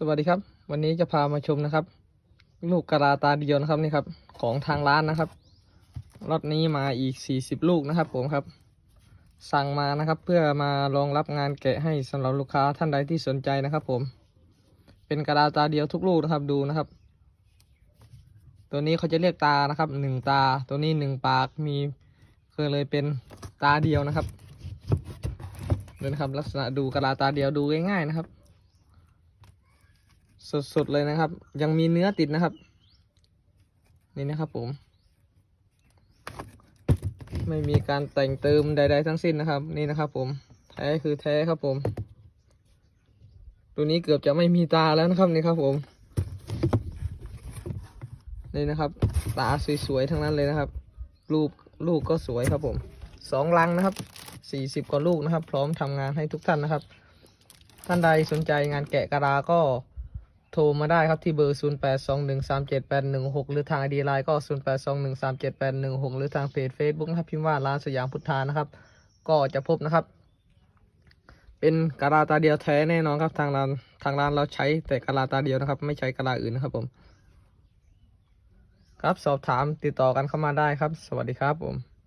สวัสดีครับ วันนี้จะพามาชมนะครับ ลูกกระลาตาเดียวนะครับนี่ครับ ของทางร้านนะครับรถนี้มาอีก 40 ลูกนะครับ ผมครับ สั่งมานะครับ เพื่อมารองรับงานแกะให้สำหรับลูกค้าท่านใดที่สนใจนะครับ ผม เป็นกระลาตาเดียวทุกลูกนะครับดูนะครับ ตัวนี้เขาจะเรียกตานะครับหนึ่งตา ตัวนี้หนึ่งปากมีก็เลยเป็นตาเดียวนะครับดูนะครับ ลักษณะดูกระลาตาเดียวดูง่ายๆนะครับ สดๆเลยนะครับ ยังมีเนื้อติดนะครับ นี่นะครับผม ไม่มีการแต่งเติมใด ๆ ทั้งสิ้นนะครับ นี่นะครับผม แท้คือแท้ครับผม ตัวนี้เกือบจะไม่มีตาแล้วนะครับนี่ครับผม นี่นะครับ ตาสวยๆทั้งนั้นเลยนะครับรูปลูกก็สวยครับผมสองลังนะครับสี่สิบกว่าลูกนะครับ พร้อมทำงานให้ทุกท่านนะครับ ท่านใดสนใจงานแกะกระลาก็ โทรมาได้ครับที่เบอร์ 0821378116 หรือทางไอดีไลน์ก็ 0821378116 หรือทางเพจ Facebook นะครับพิมพ์ว่าร้านสยามพุทธานะครับ ก็จะพบนะครับ เป็นกะลาตาเดียวแท้แน่นอนครับทางร้านทางร้านเราใช้แต่กะลาตาเดียวนะครับ ไม่ใช้กะลาอื่นนะครับผม ครับสอบถามติดต่อกันเข้ามาได้ครับ สวัสดีครับผม